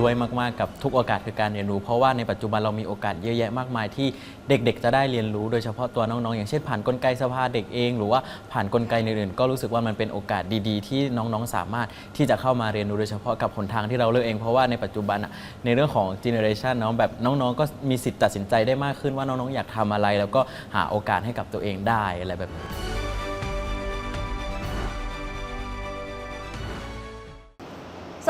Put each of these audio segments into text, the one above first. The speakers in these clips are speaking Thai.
ด้วยมากๆกับทุกโอกาสคือการเรียนรู้ เพราะว่าในปัจจุบันเรามีโอกาสเยอะแยะมากมายที่เด็กๆ จะได้เรียนรู้โดยเฉพาะตัวน้องๆ อย่างเช่นผ่านกลไกสภาเด็กเอง หรือว่าผ่านกลไกอื่นๆก็รู้สึกว่ามันเป็นโอกาสดีๆ ที่น้องๆ สามารถที่จะเข้ามาเรียนรู้โดยเฉพาะกับหนทางที่เราเลือกเองเพราะว่าในปัจจุบันอะในเรื่องของเจเนอเรชันเนาะแบบน้องๆ ก็มีสิทธิ์ตัดสินใจได้มากขึ้นว่าน้องๆ อยากทำอะไร แล้วก็หาโอกาสให้กับตัวเองได้อะไรแบบนี้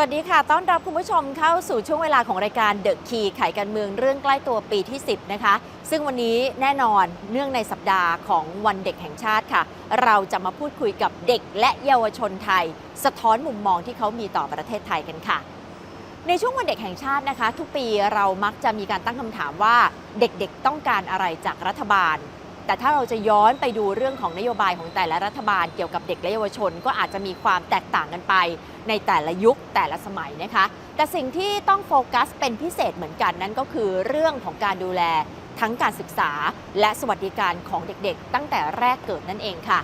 วัสดีค่ะ ต้อนรับคุณผู้ชมเข้าสู่ช่วงเวลาของรายการเดอะคีไขการเมืองเรื่องใกล้ตัวปีที่ 10 นะคะ ซึ่งวันนี้แน่นอนเนื่องในสัปดาห์ของวันเด็กแห่งชาติค่ะ เราจะมาพูดคุยกับเด็กและเยาวชนไทย สะท้อนมุมมองที่เขามีต่อประเทศไทยกันค่ะ ในช่วงวันเด็กแห่งชาตินะคะ ทุกปีเรามักจะมีการตั้งคำถามว่าเด็กๆต้องการอะไรจากรัฐบาล แต่ถ้าเราจะย้อนไปดูเรื่องของนโยบายของแต่ละรัฐบาลเกี่ยวกับเด็กและเยาวชน ก็อาจจะมีความแตกต่างกันไป ในแต่ละยุคแต่ละสมัยนะคะ แต่สิ่งที่ต้องโฟกัสเป็นพิเศษเหมือนกันนั่นก็คือเรื่องของการดูแลทั้งการศึกษา และสวัสดิการของเด็กๆ ตั้งแต่แรกเกิดนั่นเองค่ะ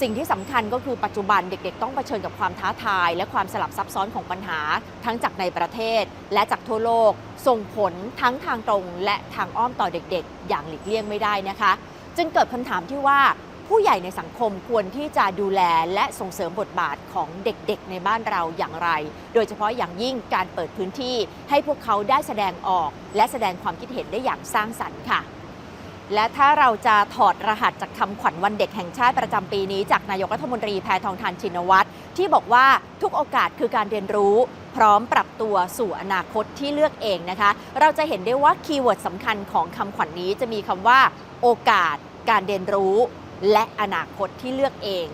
สิ่งที่สำคัญก็คือปัจจุบันเด็กๆ ต้องเผชิญกับความท้าทาย และความสลับซับซ้อนของปัญหา ทั้งจากในประเทศ และจากทั่วโลก ส่งผลทั้งทางตรง และทางอ้อมต่อเด็กๆ อย่างหลีกเลี่ยงไม่ได้นะคะ จึงเกิดคำถามที่ว่าผู้ใหญ่ในสังคมควรที่จะดูแลและส่งเสริมบทบาทของเด็กๆ ในบ้านเราอย่างไร โดยเฉพาะอย่างยิ่งการเปิดพื้นที่ให้พวกเขาได้แสดงออก และแสดงความคิดเห็นได้อย่างสร้างสรรค์ค่ะ และถ้าเราจะถอดรหัสจากคำขวัญวันเด็กแห่งชาติประจำปีนี้จากนายกรัฐมนตรีแพทองทานชินวัตรที่บอกว่าทุกโอกาสคือการเรียนรู้พร้อมปรับตัวสู่อนาคตที่เลือกเองนะคะ เราจะเห็นได้ว่าคีย์เวิร์ดสำคัญของคำขวัญนนี้จะมีคำว่า โอกาส การเรียนรู้ และอนาคตที่เลือกเอง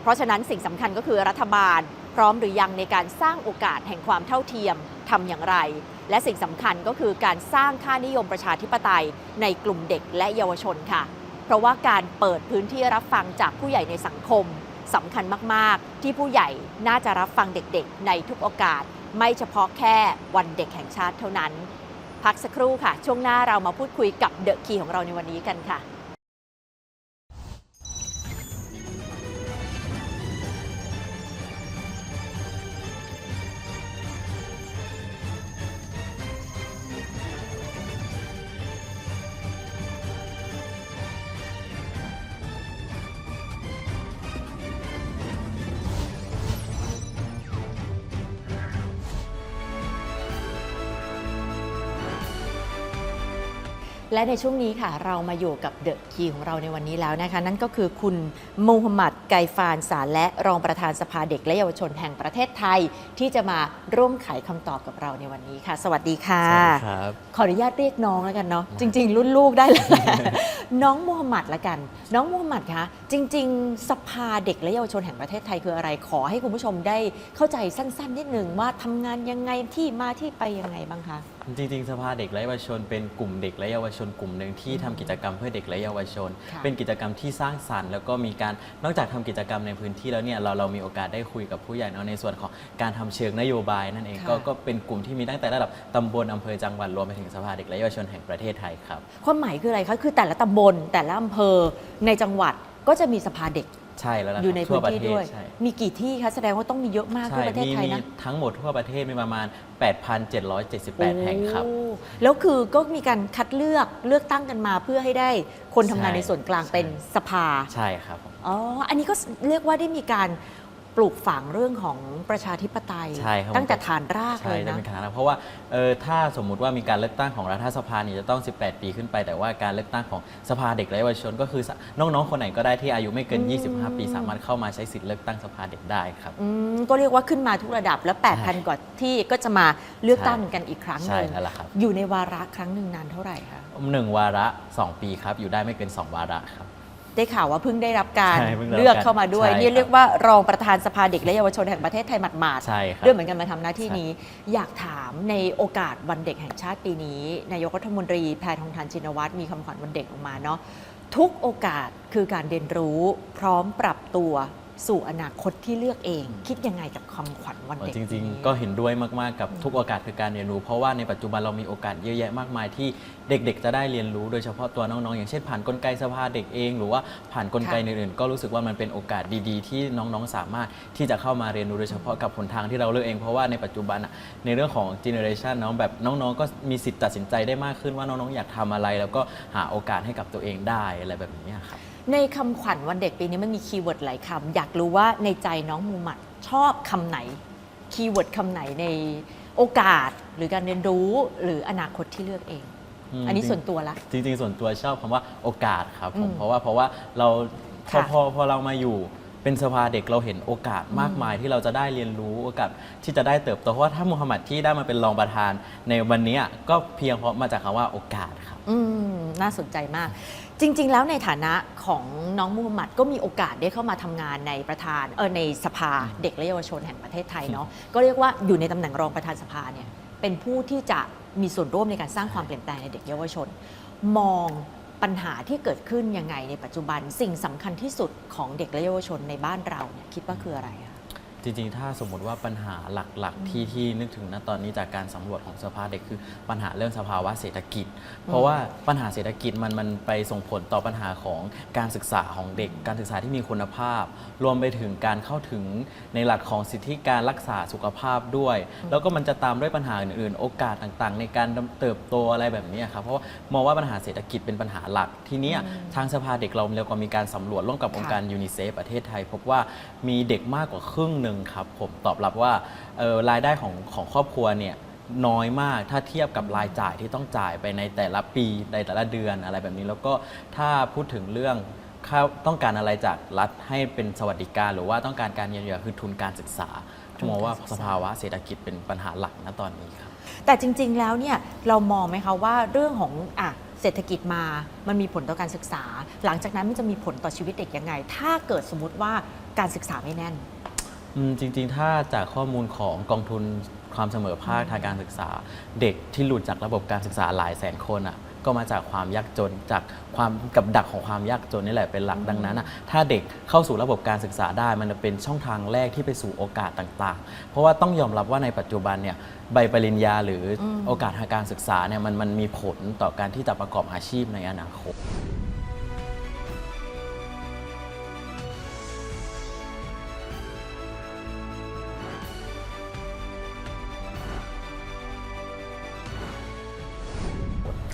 เพราะฉะนั้นสิ่งสำคัญก็คือรัฐบาล พร้อมหรือยังในการสร้างโอกาสแห่งความเท่าเทียมทำอย่างไร และสิ่งสำคัญก็คือการสร้างค่านิยมประชาธิปไตย ในกลุ่มเด็กและเยาวชนค่ะ เพราะว่าการเปิดพื้นที่รับฟังจากผู้ใหญ่ในสังคมสำคัญมาก ๆ ที่ผู้ใหญ่น่าจะรับฟังเด็กๆ ในทุกโอกาส ไม่เฉพาะแค่วันเด็กแห่งชาติเท่านั้น พักสักครู่ค่ะ ช่วงหน้าเรามาพูดคุยกับเดอะคีของเราในวันนี้กันค่ะ และในช่วงนี้ค่ะเรามาอยู่กับเดอะคีของเราในวันนี้แล้วนะคะ นั่นก็คือคุณมูฮัมหมัดไกฟานสารและรองประธานสภาเด็กและเยาวชนแห่งประเทศไทย ที่จะมาร่วมไขคำตอบกับเราในวันนี้ค่ะ สวัสดีค่ะสวัสดีครับขออนุญาตเรียกน้องแล้วกันเนาะจริง ๆ รุ่นลูกได้เลยแหละน้องมูฮัมหมัดละกัน น้องมูฮัมหมัดคะจริง ๆ สภาเด็กและเยาวชนแห่งประเทศไทยคืออะไร ขอให้คุณผู้ชมได้เข้าใจสั้น ๆ นิดนึงว่าทำงานยังไงที่มาที่ไปยังไงบ้างคะ จริงๆ สภาเด็กและเยาวชน เป็นกลุ่มเด็กและเยาวชนกลุ่มหนึ่งที่ทำกิจกรรมเพื่อเด็กและเยาวชน ค่ะเป็นกิจกรรมที่สร้างสรรค์ แล้วก็มีการนอกจากทำกิจกรรมในพื้นที่แล้วเนี่ยเราเรามีโอกาสได้คุยกับผู้ใหญ่เนาะในส่วนของการทำเชิงนโยบายนั่นเองค่ะก็ก็เป็นกลุ่มที่มีตั้งแต่ระดับตำบลอำเภอจังหวัดรวมไปถึงสภาเด็กและเยาวชนแห่งประเทศไทยครับ ความหมายคืออะไรคะ คือแต่ละตำบลแต่ละอำเภอในจังหวัดก็จะมีสภาเด็ก ใช่แล้วล่ะอยู่ในทั่พื้วนประที่เทศด้วย ใช่มีกี่ที่คะแสดงว่าต้องมีเยอะมากทั่วประเทศมีไทยมีนะ ทั้งหมดทั่วประเทศมีประมาณ 8,778 แห่งครับโอ้แล้วคือก็มีการคัดเลือกเลือกตั้งกันมาเพื่อให้ได้คนทำงานใช่ในส่วนกลางใช่เป็นสภา ใช่ครับผมอ๋อ อันนี้ก็เรียกว่าได้มีการ ปลูกฝังเรื่องของประชาธิปไตย ใช่ครับ ตั้งแต่ฐานรากใช่เลยจะนะ เป็นคณะเพราะว่าเออถ้าสมมุติว่ามีการเลือกตั้งของรัฐสภาเนี่ยจะต้อง 18 ปีขึ้นไป แต่ว่าการเลือกตั้งของสภาเด็กและเยาวชน ก็คือน้องๆคนไหนก็ได้ที่อายุไม่เกินอืม25 ปี สามารถเข้ามาใช้สิทธิ์เลือกตั้งสภาเด็กได้ครับ อืมก็เรียกว่าขึ้นมาทุกระดับแล้ว 8,000 กว่าที่ก็จะมาเลือกตั้งกันอีกครั้งหใช่นึ่งแล้วล่ะครับ อยู่ในวาระครั้งหนึ่งนานเท่าไหร่คะหนึ่งวาระ 2 ปีครับ อยู่ได้ไม่เกิน 2 วาระครับ ได้ข่าวว่าเพิ่งได้รับการใช่เพิ่งได้รับเลือกเข้ามาด้วยใช่นี่ครับเรียกว่ารองประธานสภาเด็กและเยาวชนแห่งประเทศไทยหมาดใช่ครับ ๆด้วยเหมือนกันมาทำหน้าที่นี้ อยากถามในโอกาสวันเด็กแห่งชาติปีนี้ นายกรัฐมนตรีแพทองทานชินวัตรมีคำขวัญวันเด็กออกมาเนาะทุกโอกาสคือการเรียนรู้ พร้อมปรับตัว สู่อนาคตที่เลือกเอง คิดยังไงกับคำขวัญวันเด็กจริงนี้ๆก็เห็นด้วยมาก ๆ กับทุกโอกาสคือการเรียนรู้ เพราะว่าในปัจจุบันเรามีโอกาสเยอะแยะมากมายที่เด็ก ๆ จะได้เรียนรู้โดยเฉพาะตัวน้อง ๆ อย่างเช่นผ่านกลไกสภาเด็กเอง หรือว่าผ่านกลไกค่ะอื่นๆก็รู้สึกว่ามันเป็นโอกาสดีๆ ที่น้องๆ สามารถที่จะเข้ามาเรียนรู้โดยเฉพาะกับหนทางที่เราเลือกเองเพราะว่าในปัจจุบันอะในเรื่องของเจเนอเรชันเนาะแบบน้องๆ ก็มีสิทธิ์ตัดสินใจได้มากขึ้นว่าน้องๆ อยากทำอะไร แล้วก็หาโอกาสให้กับตัวเองได้อะไรแบบนี้ครับ ในคำขวัญวันเด็กปีนี้มันมีคีย์เวิร์ดหลายคำอยากรู้ว่าในใจน้องมูมัดชอบคำไหน คีย์เวิร์ดคำไหนในโอกาสหรือการเรียนรู้หรืออนาคตที่เลือกเองอืมอันนี้จริงส่วนตัวละจริงๆ ส่วนตัวชอบคำว่าโอกาสครับผมอืมเพราะว่าเพราะว่าเราพอค่ะพอพอเรามาอยู่เป็นสภาเด็กเราเห็นโอกาสมากมายที่เราจะได้เรียนรู้โอกาสที่จะได้เติบโตเพราะว่าถ้ามูฮัมหมัดที่ได้มาเป็นรองประธาน ในวันนี้ก็เพียงเพราะมาจากคำว่าโอกาสครับ อืมน่าสนใจมาก จริง ๆ แล้วในฐานะของน้องมูฮัมหมัดก็มีโอกาสได้เข้ามาทำงานในประธานเออในสภาเด็กและเยาวชนแห่งประเทศไทยเนาะก็เรียกว่าอยู่ในตำแหน่งรองประธานสภาเนี่ยเป็นผู้ที่จะมีส่วนร่วมในการสร้างความเปลี่ยนแปลงในเด็กเยาวชน มองปัญหาที่เกิดขึ้นยังไงในปัจจุบันสิ่งสำคัญที่สุดของเด็กและเยาวชนในบ้านเราเนี่ยคิดว่าคืออะไรคะ จริงๆ ถ้าสมมติว่าปัญหาหลักๆ ที่ที่นึกถึงณตอนนี้จากการสำรวจของสภาเด็กคือปัญหาเรื่องสภาวะเศรษฐกิจ เพราะว่าปัญหาเศรษฐกิจมันมันไปส่งผลต่อปัญหาของการศึกษาของเด็ก การศึกษาที่มีคุณภาพ รวมไปถึงการเข้าถึงในหลักของสิทธิการรักษาสุขภาพด้วย แล้วก็มันจะตามด้วยปัญหาอื่นๆ โอกาสต่างๆ ในการเติบโตอะไรแบบนี้ครับเพราะว่ามองว่าปัญหาเศรษฐกิจเป็นปัญหาหลัก ทีเนี้ยทางสภาเด็กเราเราก็มีการสำรวจร่วมกับองค์การยูนิเซฟประเทศไทย พบว่ามีเด็กมากกว่าครึ่งหนึ่งครับผมตอบรับว่าออรายได้ของของครอบครัวเนี่ยน้อยมากถ้าเทียบกับรายจ่ายที่ต้องจ่ายไปในแต่ละปีในแต่ละเดือนอะไรแบบนี้ แล้วก็ถ้าพูดถึงเรื่องต้องการอะไรจากรัฐให้เป็นสวัสดิการ หรือว่าต้องการการเยียวยาคือทุนการศึกษาทุนการศึกษามองว่าสภาวะเศรษฐกิจเป็นปัญหาหลักณตอนนี้ครับแต่จริง ๆ แล้วเนี่ยเรามองไหมคะว่าเรื่องของอะเศรษฐกิจมา มันมีผลต่อการศึกษา หลังจากนั้นมันจะมีผลต่อชีวิตเด็กยังไง ถ้าเกิดสมมติว่าการศึกษาไม่แน่น อืมจริงๆ ถ้าจากข้อมูลของกองทุนความเสมอภาคทางการศึกษา เด็กที่หลุดจากระบบการศึกษาหลายแสนคนอะก็มาจากความยากจนจากความกับดักของความยากจนนี่แหละเป็นหลักดังนั้นอะถ้าเด็กเข้าสู่ระบบการศึกษาได้ มันจะเป็นช่องทางแรกที่ไปสู่โอกาสต่าง ๆ เพราะว่าต้องยอมรับว่าในปัจจุบันเนี่ยใบปริญญาหรืออมโอกาสทางการศึกษาเนี่ยมันมันมีผลต่อการที่จะประกอบอาชีพในอนาคต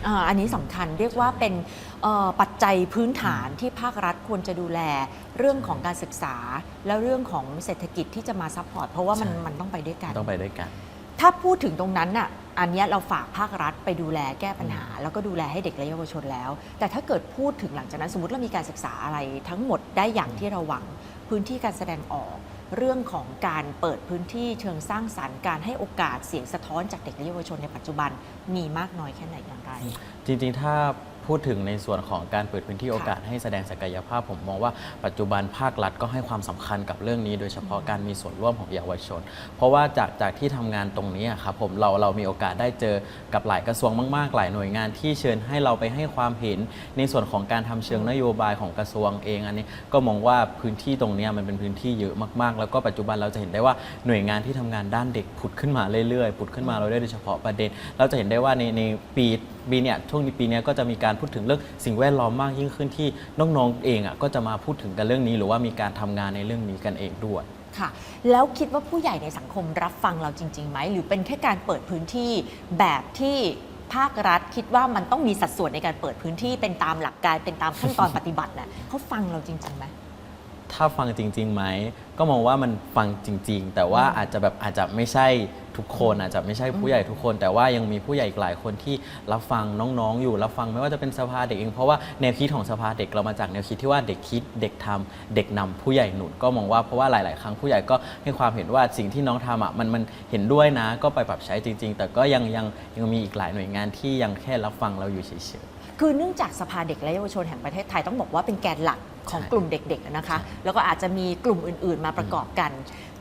อ่าอันนี้สำคัญเรียกว่าเป็นเอ่อปัจจัยพื้นฐานที่ภาครัฐควรจะดูแลเรื่องของการศึกษา แล้วเรื่องของเศรษฐกิจที่จะมาซัพพอร์ตเพราะว่ามันใช่ มันต้องไปด้วยกัน ต้องไปด้วยกัน ถ้าพูดถึงตรงนั้นน่ะ อันเนี้ยเราฝากภาครัฐไปดูแลแก้ปัญหา แล้วก็ดูแลให้เด็กและเยาวชนแล้ว แต่ถ้าเกิดพูดถึงหลังจากนั้นสมมติเรามีการศึกษาอะไรทั้งหมดได้อย่างที่เราหวัง พื้นที่การแสดงออก เรื่องของการเปิดพื้นที่เชิงสร้างสรรค์การให้โอกาสเสียงสะท้อนจากเด็กและเยาวชนในปัจจุบันมีมากน้อยแค่ไหนอย่างไร จริงๆ ถ้า พูดถึงในส่วนของการเปิดพื้นที่โอกาสให้แสดงศักยภาพ ผมมองว่าปัจจุบันภาครัฐก็ให้ความสำคัญกับเรื่องนี้ โดยเฉพาะการมีส่วนร่วมของเยาวชน เพราะว่าจากจากที่ทำงานตรงนี้อะครับผมเราเรามีโอกาสได้เจอกับหลายกระทรวงมากๆ หลายหน่วยงานที่เชิญให้เราไปให้ความเห็น ในส่วนของการทำเชิงนโยบายของกระทรวงเองอันนี้ ก็มองว่าพื้นที่ตรงเนี้ยมันเป็นพื้นที่เยอะมากๆ แล้วก็ปัจจุบันเราจะเห็นได้ว่าหน่วยงานที่ทำงานด้านเด็กผุดขึ้นมาเรื่อยๆผุดขึ้นมาเรื่อยๆโดยเฉพาะประเด็น เราจะเห็นได้ว่าในในปี ปีเนี่ยช่วงนี้ปีเนี้ยก็จะมีการพูดถึงเรื่องสิ่งแวดล้อมมากยิ่งขึ้นที่น้องๆเองอะก็จะมาพูดถึงกันเรื่องนี้ หรือว่ามีการทำงานในเรื่องนี้กันเองด้วยค่ะ แล้วคิดว่าผู้ใหญ่ในสังคมรับฟังเราจริงๆไหมหรือเป็นแค่การเปิดพื้นที่แบบที่ภาครัฐคิดว่ามันต้องมีสัดส่วนในการเปิดพื้นที่เป็นตามหลักการเป็นตามขั้นตอนปฏิบัติแหละเขาฟังเราจริงๆไหมถ้าฟังจริงๆไหมก็มองว่ามันฟังจริง ๆ แต่ว่าอาจจะแบบอาจจะไม่ใช่ ทุกคนอาจจะไม่ใช่ผู้ใหญ่ทุกคน แต่ว่ายังมีผู้ใหญ่อีกหลายคนที่รับฟังน้องๆ อยู่รับฟังไม่ว่าจะเป็นสภาเด็กเองเพราะว่าแนวคิดของสภาเด็กเรามาจากแนวคิดที่ว่าเด็กคิดเด็กทำเด็กนำผู้ใหญ่หนุนก็มองว่าเพราะว่าหลาย ๆ ครั้งผู้ใหญ่ก็ให้ความเห็นว่าสิ่งที่น้องทำอะมันมันเห็นด้วยนะก็ไปปรับใช้จริง ๆ แต่ก็ยังยังยังมีอีกหลายหน่วยงานที่ยังแค่รับฟังเราอยู่เฉยๆ คือเนื่องจากสภาเด็กและเยาวชนแห่งประเทศไทยต้องบอกว่าเป็นแกนหลักของใช่กลุ่มเด็กๆนะคะ แล้วก็อาจจะมีกลุ่มอื่นๆ มาประกอบกัน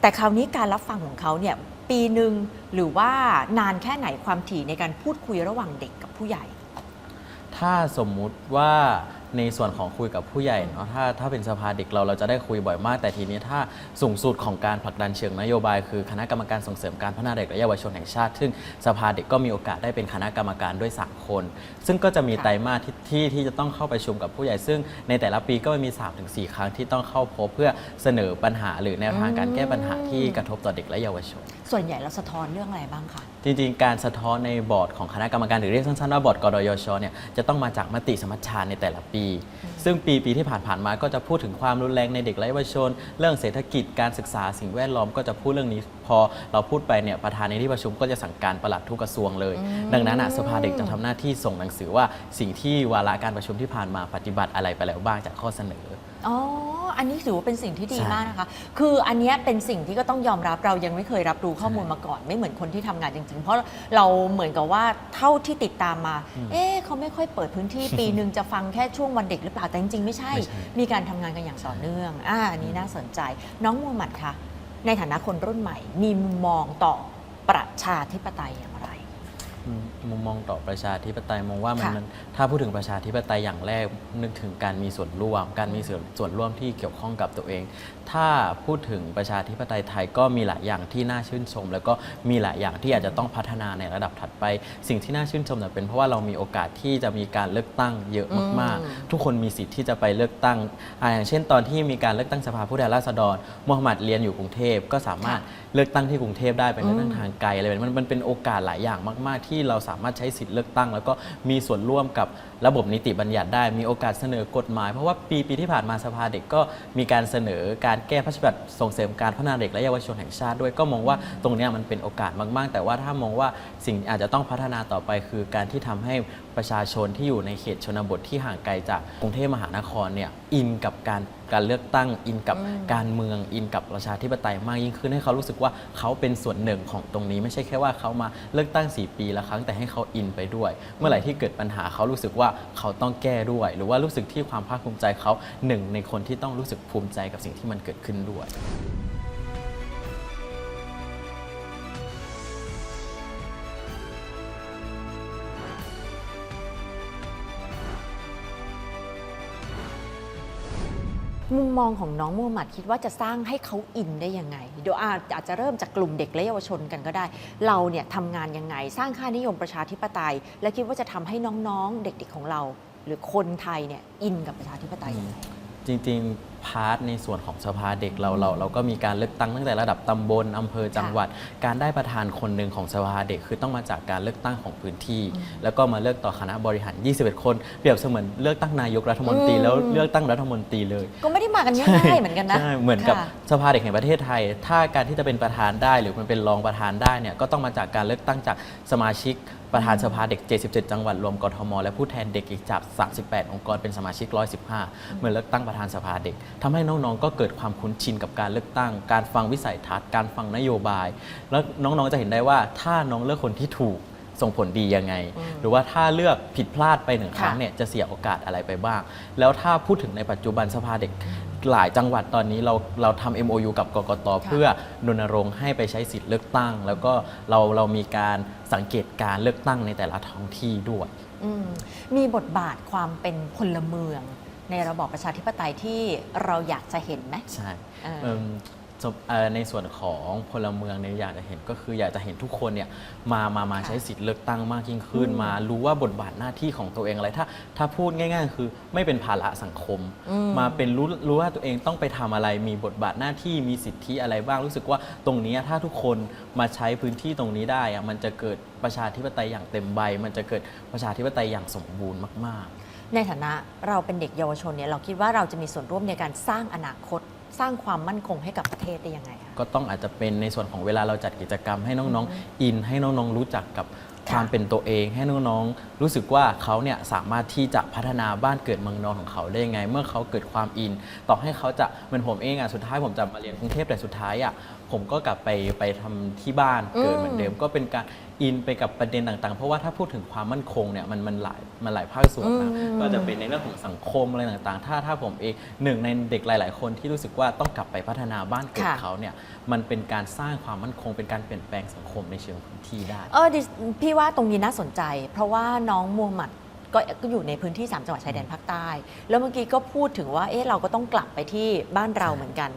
แต่คราวนี้การรับฟังของเขาเนี่ยปีหนึ่งหรือว่านานแค่ไหนความถี่ในการพูดคุยระหว่างเด็กกับผู้ใหญ่ ถ้าสมมุติว่า ในส่วนของคุยกับผู้ใหญ่เนาะถ้าถ้าเป็นสภาเด็กเราเราจะได้คุยบ่อยมาก แต่ทีนี้ถ้าสูงสุดของการผลักดันเชิงนโยบาย คือคณะกรรมการส่งเสริมการพัฒนาเด็กและเยาวชนแห่งชาติ ซึ่งสภาเด็กก็มีโอกาสได้เป็นคณะกรรมการด้วยสามคน ซึ่งก็จะมีค่ะไตรมาสที่ที่ที่จะต้องเข้าประชุมกับผู้ใหญ่ ซึ่งในแต่ละปีก็มี 3-4 ครั้งที่ต้องเข้าพบเพื่อเสนอปัญหาหรือแนวทางการแก้ปัญหาที่กระทบต่อเด็กและเยาวชน ส่วนใหญ่เราสะท้อนเรื่องอะไรบ้างคะ จริงๆ การสะท้อนในบอร์ดของคณะกรรมการหรือเรียกสั้นๆว่าบอร์ดกดยชเนี่ยจะต้องมาจากมติสมัชชาในแต่ละปี ซึ่งปีปีที่ผ่านๆมาก็จะพูดถึงความรุนแรงในเด็กและเยาวชน เรื่องเศรษฐกิจการศึกษาสิ่งแวดล้อมก็จะพูดเรื่องนี้พอเราพูดไปเนี่ยประธานในที่ประชุมก็จะสั่งการปลัดทุกกระทรวงเลย ดังนั้นอะสภาเด็กจะทำหน้าที่ส่งหนังสือว่าสิ่งที่วาระการประชุมที่ผ่านมาปฏิบัติอะไรไปแล้วบ้างจากข้อเสนอ อ๋อ อันนี้ถือว่าเป็นสิ่งที่ดีใช่ มากนะคะ คืออันเนี้ยเป็นสิ่งที่ก็ต้องยอมรับเรายังไม่เคยรับรู้ข้อมูลมาก่อน ไม่เหมือนคนที่ทำงานจริง ๆ เพราะเราเหมือนกับว่าเท่าที่ติดตามมา เอ๊ะเขาไม่ค่อยเปิดพื้นที่ ปีหนึ่งจะฟังแค่ช่วงวันเด็กหรือเปล่า แต่จริงๆไม่ใช่ ไม่ใช่ มีการทำงานกันอย่างต่อเนื่องอ่าอันนี้น่าสนใจ น้องมูฮัมหมัดคะในฐานะคนรุ่นใหม่ มีมุมมองต่อประชาธิปไตยอย่างไรอื มมุมมองต่อประชาธิปไตยมองว่ามันค่ะมันถ้าพูดถึงประชาธิปไตยอย่างแรกนึกถึงการมีส่วนร่วม การมีส่วนส่วนร่วมที่เกี่ยวข้องกับตัวเอง ถ้าพูดถึงประชาธิปไตยไทยก็มีหลายอย่างที่น่าชื่นชม แล้วก็มีหลายอย่างที่อาจจะต้องพัฒนาในระดับถัดไป สิ่งที่น่าชื่นชมเนี่ยเป็นเพราะว่าเรามีโอกาสที่จะมีการเลือกตั้งเยอะมากอืมๆทุกคนมีสิทธิ์ที่จะไปเลือกตั้งอ่าอย่างเช่น ตอนที่มีการเลือกตั้งสภาผู้แทนราษฎรมูฮัมหมัดเรียนอยู่กรุงเทพก็สามารถเลือกตั้งที่กรุงเทพได้เป็นเลือกตั้งทางไกลอะไรแบบนี้มันมันเป็นโอกาสหลายอย่างมาก ๆที่เราสามารถใช้สิทธิ์เลือกตั้ง แล้วก็มีส่วนร่วมกับระบบนิติบัญญัติได้ มีโอกาสเสนอกฎหมาย เพราะว่าปีปีที่ผ่านมาสภาเด็กก็มีการเสนอการแก้พระราชบัญญัติส่งเสริมการพัฒนาเด็กและเยาวชนแห่งชาติด้วยก็มองว่าตรงนี้มันเป็นโอกาสมากๆ แต่ว่าถ้ามองว่าสิ่งอาจจะต้องพัฒนาต่อไป คือการที่ทำให้ประชาชนที่อยู่ในเขตชนบทที่ห่างไกลจากกรุงเทพมหานครเนี่ยอินกับการ การเลือกตั้งอินกับอืมการเมืองอินกับประชาธิปไตยมากยิ่งขึ้นให้เขารู้สึกว่าเขาเป็นส่วนหนึ่งของตรงนี้ ไม่ใช่แค่ว่าเขามาเลือกตั้ง 4 ปีละครั้งแต่ให้เขาอินไปด้วย เมื่อไหร่ที่เกิดปัญหาเขารู้สึกว่าเขาต้องแก้ด้วย หรือว่ารู้สึกที่ความภาคภูมิใจเขาหนึ่งในคนที่ต้องรู้สึกภูมิใจกับสิ่งที่มันเกิดขึ้นด้วย มุมมองของน้องมูฮัมหมัดคิดว่าจะสร้างให้เขาอินได้ยังไงเดี๋ยวอาจอาจจะเริ่มจากกลุ่มเด็กและเยาวชนกันก็ได้ เราเนี่ยทำงานยังไง สร้างค่านิยมประชาธิปไตย และคิดว่าจะทำให้น้องๆ เด็กๆของเรา หรือคนไทยเนี่ยอินกับประชาธิปไตยยังไงจริงๆพาร์ทในส่วนของสภาเด็กเราเราเราก็มีการเลือกตั้งตั้งแต่ระดับตำบลอำเภอจังหวัด การได้ประธานคนหนึ่งของสภาเด็กคือต้องมาจากการเลือกตั้งของพื้นที่ แล้วก็มาเลือกต่อคณะบริหาร 21 คนเปรียบเสมือนเลือกตั้งนายกรัฐมนตรีอืมแล้วเลือกตั้งรัฐมนตรีเลย ก็ไม่ได้มากันง่ายๆเหมือนกันนะใช่เหมือนกับค่ะสภาเด็กแห่งประเทศไทย ถ้าการที่จะเป็นประธานได้หรือมันเป็นรองประธานได้เนี่ยก็ต้องมาจากการเลือกตั้งจากสมาชิกประธานสภาเด็ก 77 จังหวัด รวมกทม และผู้แทนเด็กอีกจาก 38 องค์กรเป็นสมาชิก 115เมื่อเลือกตั้งประธานสภาเด็กทำให้น้องๆ ก็เกิดความคุ้นชินกับการเลือกตั้ง การฟังวิสัยทัศน์ การฟังนโยบาย แล้วน้องๆ จะเห็นได้ว่าถ้าน้องเลือกคนที่ถูกส่งผลดียังไงอืมหรือว่าถ้าเลือกผิดพลาดไปหนึ่งครั้งค่ะเนี่ยจะเสียโอกาสอะไรไปบ้าง แล้วถ้าพูดถึงในปัจจุบันสภาเด็กหลายจังหวัดตอนนี้เราเราทำ MOU กับกกตเพื่อรณรงค์ให้ไปใช้สิทธิ์เลือกตั้ง แล้วก็เราเรามีการสังเกตการเลือกตั้งในแต่ละท้องที่ด้วยอืมมีบทบาทความเป็นพลเมือง ในระบอบประชาธิปไตยที่เราอยากจะเห็นไหม ใช่เออเอิ่มสมเอ่อในส่วนของพลเมืองเนี่ยอยากจะเห็นก็คืออยากจะเห็นทุกคนเนี่ยมามามาค่ะใช้สิทธิ์เลือกตั้งมากยิ่งขึ้นอืมมารู้ว่าบทบาทหน้าที่ของตัวเองอะไรถ้าถ้าพูดง่าย ๆ คือไม่เป็นภาระสังคมอืมมาเป็นรู้รู้ว่าตัวเองต้องไปทำอะไรมีบทบาทหน้าที่มีสิทธิอะไรบ้างรู้สึกว่าตรงนี้ถ้าทุกคนมาใช้พื้นที่ตรงนี้ได้อะมันจะเกิดประชาธิปไตยอย่างเต็มใบ มันจะเกิดประชาธิปไตยอย่างสมบูรณ์มากๆ ในฐานะเราเป็นเด็กเยาวชนเนี่ยเราคิดว่าเราจะมีส่วนร่วมในการสร้างอนาคต สร้างความมั่นคงให้กับประเทศได้ยังไงคะ ก็ต้องอาจจะเป็นในส่วนของเวลาเราจัดกิจกรรมให้น้องๆ อินให้น้องๆ รู้จักกับค่ะความเป็นตัวเองให้น้องๆ รู้สึกว่าเขาเนี่ยสามารถที่จะพัฒนาบ้านเกิดเมืองนอนของเขาได้ยังไง เมื่อเขาเกิดความอิน ต่อให้เขาจะเหมือนผมเองอะสุดท้ายผมจะมาเรียนกรุงเทพแต่สุดท้ายอะ ผมก็กลับไปไปทำที่บ้านเกิดเหมือนเดิม ก็เป็นการอินไปกับประเด็นต่างๆ เพราะว่าถ้าพูดถึงความมั่นคงเนี่ยมันมันหลายมันหลายภาคส่วนนะอืมก็จะเป็นในเรื่องของสังคมอะไรต่างๆ ถ้าถ้าผมเองหนึ่งในเด็กหลาย ๆ คนที่รู้สึกว่าต้องกลับไปพัฒนาบ้านเกิดค่ะเขาเนี่ยมันเป็นการสร้างความมั่นคง เป็นการเปลี่ยนแปลงสังคมในเชิงพื้นที่ได้เออดิพี่ว่าตรงนี้น่าสนใจ เพราะว่าน้องมูฮัมหมัด ก็ก็อยู่ในพื้นที่ 3 จังหวัดชายแดนภาคใต้ แล้วเมื่อกี้ก็พูดถึงว่าเอ๊ะเราก็ต้องกลับไปที่บ้านเราเหมือนกัน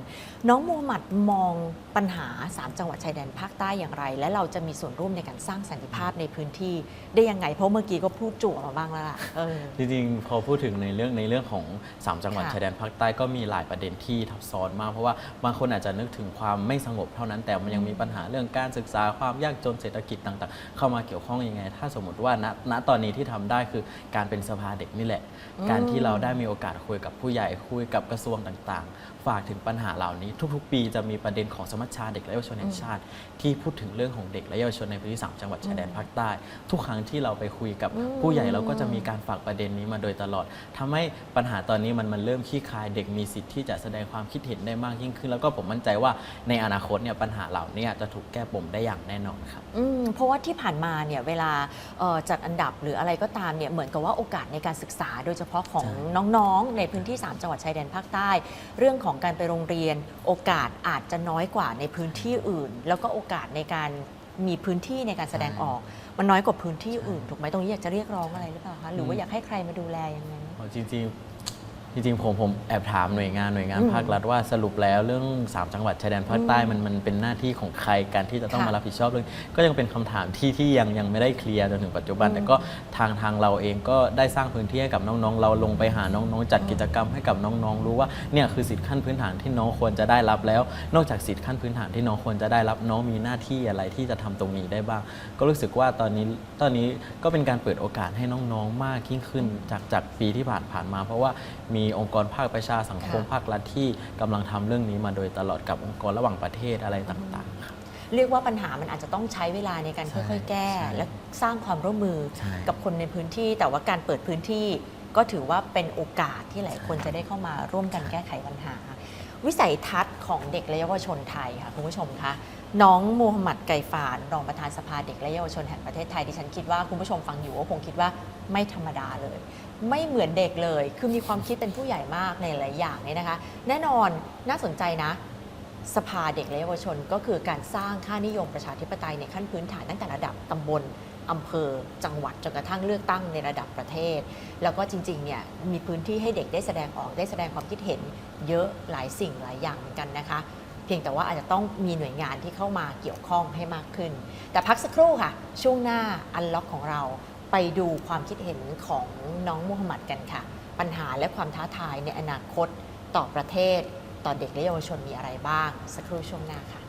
น้องมูฮัมหมัดมองปัญหา 3 จังหวัดชายแดนภาคใต้อย่างไร และเราจะมีส่วนร่วมในการสร้างสันติภาพในพื้นที่ได้ยังไง เพราะเมื่อกี้ก็พูดจั่วมาบ้างแล้วล่ะเออ จริงๆพอพูดถึงในเรื่องในเรื่องของ 3 จังหวัดค่ะชายแดนภาคใต้ก็มีหลายประเด็นที่ทับซ้อนมาก เพราะว่าบางคนอาจจะนึกถึงความไม่สงบเท่านั้นแต่มันยังมีปัญหาเรื่องการศึกษาความยากจนเศรษฐกิจต่างๆ เข้ามาเกี่ยวข้องยังไง ถ้าสมมติว่าณณตอนนี้ที่ทำได้คือการเป็นสภาเด็กนี่แหละอืมการที่เราได้มีโอกาสคุยกับผู้ใหญ่คุยกับกระทรวงต่างๆ ฝากถึงปัญหาเหล่านี้ ทุกๆ ปีจะมีประเด็นของสมัชชาเด็กและเยาวชนแห่งชาติ ที่พูดถึงเรื่องของเด็กและเยาวชนในพื้นที่สามจังหวัดชายแดนภาคใต้ ทุกครั้งที่เราไปคุยกับอืมผู้ใหญ่เราก็จะมีการฝากประเด็นนี้มาโดยตลอดทำให้ปัญหาตอนนี้มันมันเริ่มขี้คายเด็กมีสิทธิ์ที่จะแสดงความคิดเห็นได้มากยิ่งขึ้น แล้วก็ผมมั่นใจว่าในอนาคตเนี่ยปัญหาเหล่านี้จะถูกแก้ปมได้อย่างแน่นอนครับอืมเพราะว่าที่ผ่านมาเนี่ยเวลาเอ่อจัดอันดับหรืออะไรก็ตามเนี่ยเหมือนกับว่าโอกาสในการศึกษา โดยเฉพาะของใช่น้องๆ ในพื้นที่ 3 จังหวัดชายแดนภาคใต้ เรื่องของการไปโรงเรียน โอกาสอาจจะน้อยกว่าในพื้นที่อื่น แล้วก็โอกาสในการมีพื้นที่ในการแสดงออก มันน้อยกว่าพื้นที่อื่น ถูกไหมตรงนี้อยากจะเรียกร้องอะไรหรือเปล่าคะหรือว่าอยากให้ใครมาดูแลยังไงอ๋อจริงๆ จริงๆผมผมแอบถามหน่วยงานหน่วยงานอืมภาครัฐว่าสรุปแล้วเรื่อง 3 จังหวัดชายแดนภาคใต้มันมันเป็นหน้าที่ของใครการที่จะต้องค่ะมารับผิดชอบเรื่องก็ยังเป็นคำถามที่ที่ยังยังไม่ได้เคลียร์จนถึงปัจจุบันอืมแต่ก็ทางทางเราเองก็ได้สร้างพื้นที่ให้กับน้องๆ เราลงไปหาน้องๆ จัดกิจกรรมให้กับน้องๆ รู้ว่าเนี่ยคือสิทธิขั้นพื้นฐานที่น้องควรจะได้รับแล้ว นอกจากสิทธิขั้นพื้นฐานที่น้องควรจะได้รับน้องมีหน้าที่อะไรที่จะทำตรงนี้ได้บ้าง ก็รู้สึกว่าตอนนี้ตอนนี้ก็เป็นการเปิดโอกาสให้น้องๆ มากยิ่งขึ้นจากจากปีที่ผ่านผ่านมา เพราะว่ามีองค์กรภาคประชาสังคมค่ะภาครัฐที่กำลังทำเรื่องนี้มาโดยตลอดกับองค์กรระหว่างประเทศอะไรต่างๆครับเรียกว่าปัญหามันอาจจะต้องใช้เวลาในการใช่ค่อยๆ แก้ใช่และสร้างความร่วมมือใช่กับคนในพื้นที่ แต่ว่าการเปิดพื้นที่ก็ถือว่าเป็นโอกาสที่หลายคนจะได้เข้ามาร่วมกันแก้ไขปัญหา วิสัยทัศน์ของเด็กและเยาวชนไทยค่ะคุณผู้ชมคะน้องมูฮัมหมัดไกฟานรองประธานสภาเด็กและเยาวชนแห่งประเทศไทยที่ฉันคิดว่าคุณผู้ชมฟังอยู่ก็คงคิดว่าไม่ธรรมดาเลย ไม่เหมือนเด็กเลย คือมีความคิดเป็นผู้ใหญ่มากในหลายอย่างเนี่ยนะคะ แน่นอนน่าสนใจนะ สภาเด็กและเยาวชนก็คือการสร้างค่านิยมประชาธิปไตยในขั้นพื้นฐานตั้งแต่ระดับตำบล อำเภอจังหวัดจนกระทั่งเลือกตั้งในระดับประเทศ แล้วก็จริงๆเนี่ยมีพื้นที่ให้เด็กได้แสดงออกได้แสดงความคิดเห็นเยอะหลายสิ่งหลายอย่างเหมือนกันนะคะ เพียงแต่ว่าอาจจะต้องมีหน่วยงานที่เข้ามาเกี่ยวข้องให้มากขึ้น แต่พักสักครู่ค่ะ ช่วงหน้าอันล็อกของเราไปดูความคิดเห็นของน้องมูฮัมหมัดกันค่ะ ปัญหาและความท้าทายในอนาคตต่อประเทศ ต่อเด็กและเยาวชนมีอะไรบ้าง สักครู่ช่วงหน้าค่ะ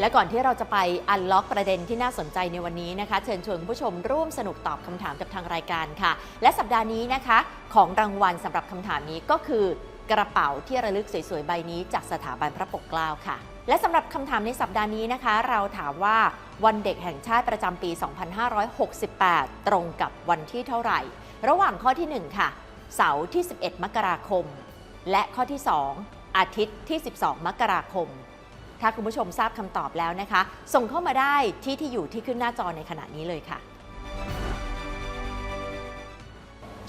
และก่อนที่เราจะไปอันล็อกประเด็นที่น่าสนใจในวันนี้นะคะ เชิญชวนผู้ชมร่วมสนุกตอบคำถามกับทางรายการค่ะ และสัปดาห์นี้นะคะ ของรางวัลสำหรับคำถามนี้ก็คือกระเป๋าที่ระลึกสวยๆใบนี้จากสถาบันพระปกเกล้าค่ะ และสำหรับคำถามในสัปดาห์นี้นะคะ เราถามว่าวันเด็กแห่งชาติประจำปี 2568 ตรงกับวันที่เท่าไหร่ ระหว่างข้อทีหนึ่1 ค่ะ เสาร์ที่ 11 มกราคม และข้อที่ 2 อาทิตย์ที่ 12 มกราคม ถ้าคุณผู้ชมทราบคำตอบแล้วนะคะ ส่งเข้ามาได้ที่ที่อยู่ที่ขึ้นหน้าจอในขณะนี้เลยค่ะ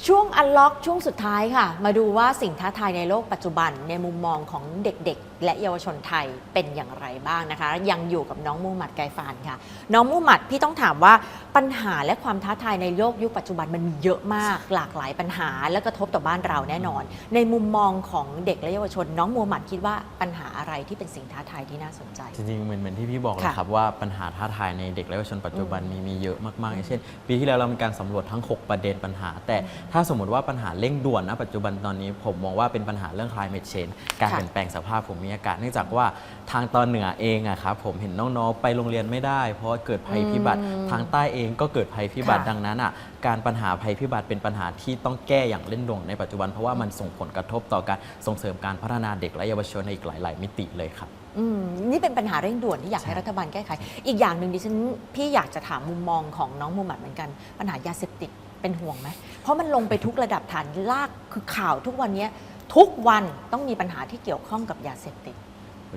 ช่วงอันล็อกช่วงสุดท้ายค่ะ มาดูว่าสิ่งท้าทายในโลกปัจจุบันในมุมมองของเด็กๆ และเยาวชนไทยเป็นอย่างไรบ้างนะคะ ยังอยู่กับน้องมูหมัดไกฟานค่ะ น้องมูหมัดพี่ต้องถามว่าปัญหาและความท้าทายในโลกยุคปัจจุบันมันมีเยอะมากหลากหลายปัญหาและกระทบต่อบ้านเราแน่นอน ในมุมมองของเด็กและเยาวชน น้องมูหมัดคิดว่าปัญหาอะไรที่เป็นสิ่งท้าทายที่น่าสนใจ จริงๆเหมือนเหมือนที่พี่บอกเลยค่ะครับว่าปัญหาท้าทายในเด็กและเยาวชนปัจจุบันมีมีเยอะมากๆอย่างเช่น ปีที่แล้วเรามีการสำรวจทั้ง 6 ประเด็นปัญหา แต่ถ้าสมมติว่าปัญหาเร่งด่วนนะปัจจุบันตอนนี้ผมมองว่าเป็นปัญหาเรื่อง climate change การค่ะเปลี่ยนแปลงสภาพภูมิอากาศเนื่องจากว่าทางตอนเหนือเองอะครับผมเห็นน้องๆ ไปโรงเรียนไม่ได้ เพราะว่าเกิดภัยพิบัติอืมทางใต้เองก็เกิดภัยพิบัติค่ะ ดังนั้นอะการปัญหาภัยพิบัติเป็นปัญหาที่ต้องแก้อย่างเร่งด่วนในปัจจุบันเพราะว่ามันส่งผลกระทบต่อการส่งเสริมการพัฒนาเด็กและเยาวชนในอีกหลาย ๆ มิติเลยครับ อืมนี่เป็นปัญหาเร่งด่วนที่อยากให้ใช่รัฐบาลแก้ไข อีกอย่างหนึ่งดิฉันพี่อยากจะถามมุมมองของน้องมูหมัดเหมือนกัน ปัญหายาเสพติดเป็นห่วงไหม เพราะมันลงไปทุกระดับฐานลากคือข่าวทุกวันเนี้ย ทุกวันต้องมีปัญหาที่เกี่ยวข้องกับยาเสพติด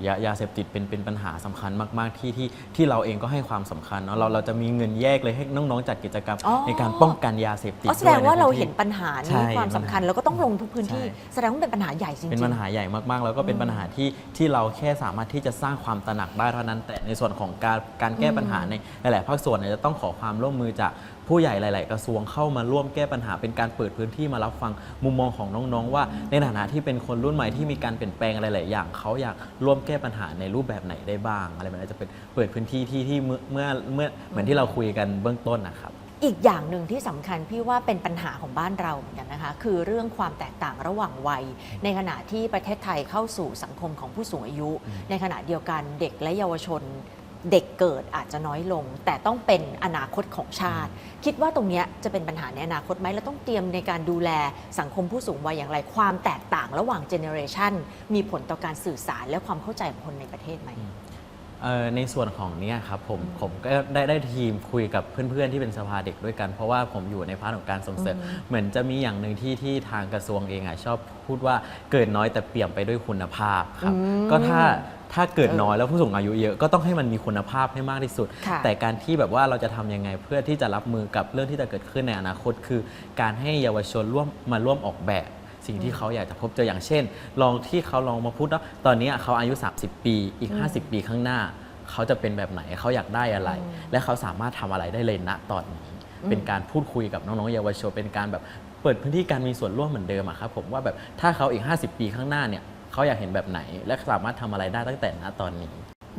ยายาเสพติดเป็นเป็นปัญหาสำคัญมาก ๆ ที่ที่ที่เราเองก็ให้ความสำคัญเนาะเราเราจะมีเงินแยกเลยให้น้องๆจัดกิจกรรมอ๋อ ในการป้องกันยาเสพติดอ๋อแสดงว่าด้วยเราพื้เห็นที่ปัญหาใช่นี้ความสำคัญปัญหาแล้วก็ต้องลงทุกพื้นที่ ใช่ แสดงว่ามันเป็นปัญหาใหญ่จริงๆ เป็นปัญหาใหญ่มากๆ แล้วก็เป็นอืมปัญหาที่ที่เราแค่สามารถที่จะสร้างความตระหนักได้เท่านั้น แต่ในส่วนของการการแก้อืมปัญหาในหลายๆภาคส่วนเนี่ยจะต้องขอความร่วมมือจาก ผู้ใหญ่หลาย ๆ กระทรวงเข้ามาร่วมแก้ปัญหาเป็นการเปิดพื้นที่มารับฟังมุมมองของน้อง ๆ ว่า ในฐานะที่เป็นคนรุ่นใหม่ที่มีการเปลี่ยนแปลงอะไรหลายอย่างเขาอยากร่วมแก้ปัญหาในรูปแบบไหนได้บ้าง อะไรแบบนี้จะเป็นเปิดพื้นที่ที่ที่เมื่อเมื่อเมื่อเหมือนที่เราคุยกันเบื้องต้นนะครับ อีกอย่างหนึ่งที่สำคัญพี่ว่าเป็นปัญหาของบ้านเราเหมือนกันนะคะคือเรื่องความแตกต่างระหว่างวัย ในขณะที่ประเทศไทยเข้าสู่สังคมของผู้สูงอายุ ในขณะเดียวกันเด็กและเยาวชน เด็กเกิดอาจจะน้อยลง แต่ต้องเป็นอนาคตของชาติ คิดว่าตรงเนี้ยจะเป็นปัญหาในอนาคตไหมแล้วต้องเตรียมในการดูแลสังคมผู้สูงวัยอย่างไร ความแตกต่างระหว่างเจเนอเรชันมีผลต่อการสื่อสารและความเข้าใจของคนในประเทศไหมเอ่อในส่วนของเนี้ยครับผมผมก็ได้ได้ทีมคุยกับเพื่อนๆที่เป็นสภาเด็กด้วยกัน เพราะว่าผมอยู่ในพาร์ทของการส่งเสริม เหมือนจะมีอย่างหนึ่งที่ที่ทางกระทรวงเองอะชอบพูดว่าเกิดน้อยแต่เปี่ยมไปด้วยคุณภาพครับอืมก็ถ้า ถ้าเกิดน้อยแล้วผู้สูงอายุเยอะก็ต้องให้มันมีคุณภาพให้มากที่สุดค่ะแต่การที่แบบว่าเราจะทำยังไงเพื่อที่จะรับมือกับเรื่องที่จะเกิดขึ้นในอนาคต คือการให้เยาวชนร่วมมาร่วมออกแบบสิ่งที่เขาอยากจะพบเจออย่างเช่น ลองที่เขาลองมาพูดว่าตอนนี้เขาอายุ 30 ปีอีก 50 ปีข้างหน้า เขาจะเป็นแบบไหนเขาอยากได้อะไร และเขาสามารถทำอะไรได้เลยณตอนนี้ เป็นการพูดคุยกับน้องๆเยาวชนเป็นการแบบเปิดพื้นที่การมีส่วนร่วมเหมือนเดิมอะครับผมว่าแบบถ้าเขาอีก 50 ปีข้างหน้าเนี่ย เขาอยากเห็นแบบไหน และสามารถทำอะไรได้ตั้งแต่ณตอนนี้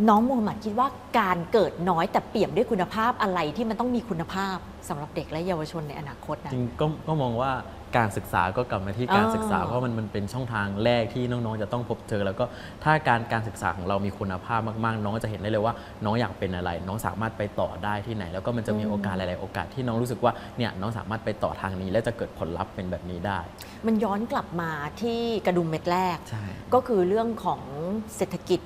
น้องมูฮัมหมัดคิดว่าการเกิดน้อยแต่เปี่ยมด้วยคุณภาพอะไรที่มันต้องมีคุณภาพสำหรับเด็กและเยาวชนในอนาคตนะจริงก็ก็มองว่า การศึกษาก็กลับมาที่การอ่าศึกษา เพราะมันมันเป็นช่องทางแรกที่น้องๆ จะต้องพบเจอ แล้วก็ถ้าการการศึกษาของเรามีคุณภาพมากๆ น้องก็จะเห็นได้เลยว่า น้องอยากเป็นอะไร น้องสามารถไปต่อได้ที่ไหน แล้วก็มันจะมีโอกาสหลายๆโอกาสที่น้องรู้สึกว่าเนี่ยน้องสามารถไปต่อทางนี้ และจะเกิดผลลัพธ์เป็นแบบนี้ได้ มันย้อนกลับมาที่กระดุมเม็ดแรกใช่ก็คือเรื่องของเศรษฐกิจ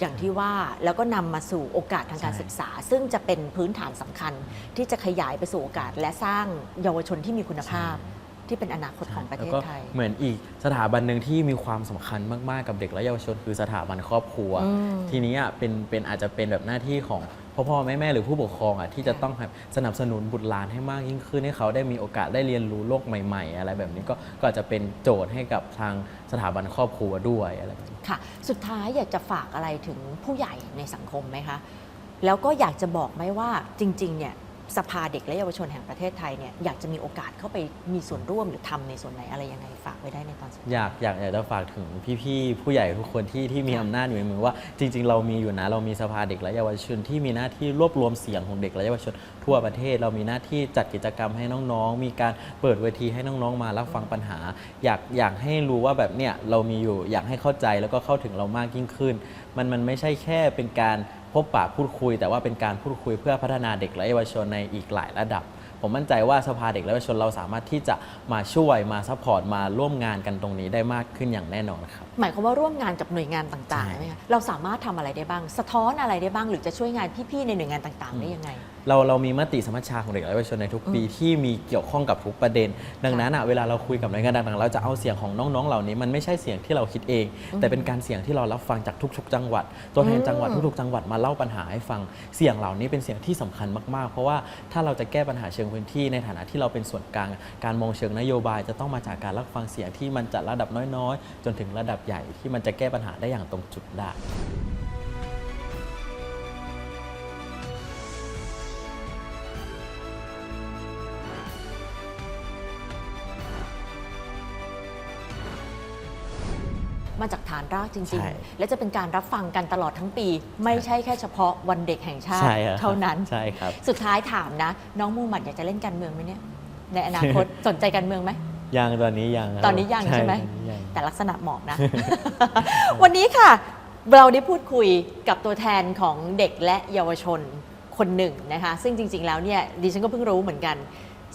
อย่างที่ว่าแล้วก็นำมาสู่โอกาสทางการใช่ศึกษา ซึ่งจะเป็นพื้นฐานสำคัญที่จะขยายไปสู่โอกาสและสร้างเยาวชนที่มีคุณภาพ ที่เป็นอนาคตของประเทศแล้วก็ไทย เหมือนอีกสถาบันหนึ่งที่มีความสำคัญมาก ๆ กับเด็กและเยาวชน คือสถาบันครอบครัวอืมทีนี้อะเป็นเป็นอาจจะเป็นแบบหน้าที่ของพ่อพ่อแม่แม่หรือผู้ปกครองอะที่จะต้องแบบสนับสนุนบุตรหลานให้มากยิ่งขึ้นให้เขาได้มีโอกาสได้เรียนรู้โลกใหม่ ๆ อะไรแบบนี้ก็ก็อาจจะเป็นโจทย์ให้กับทางสถาบันครอบครัวด้วยอะไรแบบนี้ค่ะ สุดท้ายอยากจะฝากอะไรถึงผู้ใหญ่ในสังคมไหมคะแล้วก็อยากจะบอกไหมว่าจริงๆเนี่ย สภาเด็กและเยาวชนแห่งประเทศไทยเนี่ยอยากจะมีโอกาสเข้าไปมีส่วนร่วมหรือทำในส่วนไหนอะไรยังไงฝากไว้ได้ในตอนสุดท้ายอยากอยากอยากจะฝากถึงพี่ๆผู้ใหญ่ทุกคนที่ที่มีค่ะอำนาจอยู่ในมือว่าจริง ๆ เรามีอยู่นะเรามีสภาเด็กและเยาวชนที่มีหน้าที่รวบรวมเสียงของเด็กและเยาวชน ทั่วประเทศ เรามีหน้าที่จัดกิจกรรมให้น้องๆ มีการเปิดเวทีให้น้องๆ มารับฟังปัญหา อยากอยากให้รู้ว่าแบบเนี้ยเรามีอยู่อยากให้เข้าใจแล้วก็เข้าถึงเรามากยิ่งขึ้น มันมันไม่ใช่แค่เป็นการ พบปะพูดคุย แต่ว่าเป็นการพูดคุยเพื่อพัฒนาเด็กและเยาวชนในอีกหลายระดับ ผมมั่นใจว่าสภาเด็กและเยาวชนเราสามารถที่จะมาช่วยมาซัพพอร์ตมาร่วมงานกันตรงนี้ได้มากขึ้นอย่างแน่นอนครับ หมายความว่าร่วมงานกับหน่วยงานต่างๆใช่ไหมคะเราสามารถทำอะไรได้บ้าง สะท้อนอะไรได้บ้าง หรือจะช่วยงานพี่ๆในหน่วยงานต่างๆ ได้ยังไงเราเรามีมติสมัชชาของเด็กและเยาวชนในทุกปีที่มีเกี่ยวข้องกับทุกประเด็น ดังนั้นอะเวลาเราคุยกับหน่วยงานต่างๆ เราจะเอาเสียงของน้องๆ เหล่านี้มันไม่ใช่เสียงที่เราคิดเอง แต่เป็นการเสียงที่เรารับฟังจากทุกๆ จังหวัด ตัวแทนจังหวัดอืมทุกๆ จังหวัดมาเล่าปัญหาให้ฟัง เสียงเหล่านี้เป็นเสียงที่สำคัญมากๆ เพราะว่าถ้าเราจะแก้ปัญหาเชิงพื้นที่ในฐานะที่เราเป็นส่วนกลาง การมองเชิงนโยบายจะต้องมาจากการรับฟังเสียงที่มันจัดระดับน้อยๆ จนถึงระดับใหญ่ที่มันจะแก้ปัญหาได้อย่างตรงจุดได้ มาจากฐานรากจริง ใช่ๆ และจะเป็นการรับฟังกันตลอดทั้งปี ไม่ใช่แค่เฉพาะวันเด็กแห่งชาติ ใช่ครับ เท่านั้น ใช่ครับ สุดท้ายถามนะ น้องมูหมัดอยากจะเล่นการเมืองไหมเนี่ย ในอนาคต สนใจการเมืองไหม ยังตอนนี้ยังครับตอนนี้ยังใช่ไหม ตอนนี้ยัง แต่ลักษณะเหมาะนะ วันนี้ค่ะ เราได้พูดคุยกับตัวแทนของเด็กและเยาวชนคนหนึ่งนะคะ ซึ่งจริง ๆ แล้วเนี่ยดิฉันก็เพิ่งรู้เหมือนกัน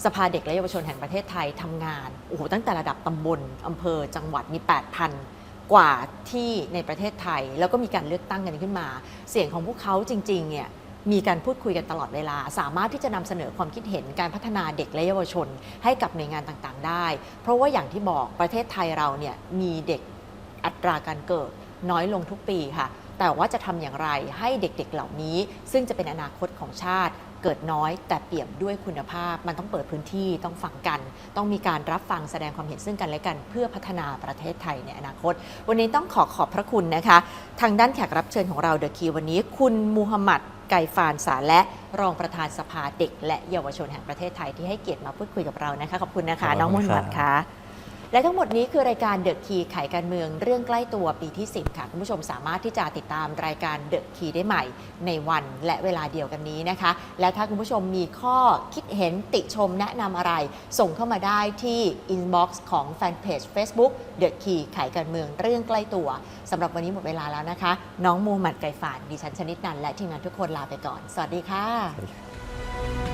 สภาเด็กและเยาวชนแห่งประเทศไทยทำงาน โอ้โห ตั้งแต่ระดับตำบลอำเภอจังหวัดมี 8,000 กว่าที่ในประเทศไทย แล้วก็มีการเลือกตั้งกันขึ้นมา เสียงของพวกเขาจริงๆเนี่ยมีการพูดคุยกันตลอดเวลา สามารถที่จะนำเสนอความคิดเห็นการพัฒนาเด็กและเยาวชน ให้กับหน่วยงานต่างๆ ได้ เพราะว่าอย่างที่บอกประเทศไทยเราเนี่ยมีเด็กอัตราการเกิดน้อยลงทุกปีค่ะ แต่ว่าจะทำอย่างไรให้เด็กๆเหล่านี้ ซึ่งจะเป็นอนาคตของชาติ เกิดน้อยแต่เปี่ยมด้วยคุณภาพ มันต้องเปิดพื้นที่ต้องฟังกัน ต้องมีการรับฟังแสดงความเห็นซึ่งกันและกันเพื่อพัฒนาประเทศไทยในอนาคต วันนี้ต้องขอขอบพระคุณนะคะ ทางด้านแขกรับเชิญของเราเดอะคีวันนี้ คุณมูฮัมหมัดไก่ฟานสาและรองประธานสภาเด็ก และเยาวชนแห่งประเทศไทยที่ให้เกียรติมาพูดคุยกับเรานะคะขอบคุณนะคะขอบคุณน้องมูฮัมหมัดครับค่ะ และทั้งหมดนี้คือรายการเดอะคีไขการเมืองเรื่องใกล้ตัวปีที่ 10 ค่ะ คุณผู้ชมสามารถที่จะติดตามรายการเดอะคีได้ใหม่ ในวันและเวลาเดียวกันนี้นะคะ และถ้าคุณผู้ชมมีข้อคิดเห็นติชมแนะนำอะไร ส่งเข้ามาได้ที่ inbox ของแฟนเพจ Facebook The Key ไขการเมืองเรื่องใกล้ตัวสำหรับวันนี้หมดเวลาแล้วนะคะ น้องมูฮัมหมัดไกรฝานดิฉันชนิดนันและทีมงานทุกคนลาไปก่อน สวัสดีค่ะ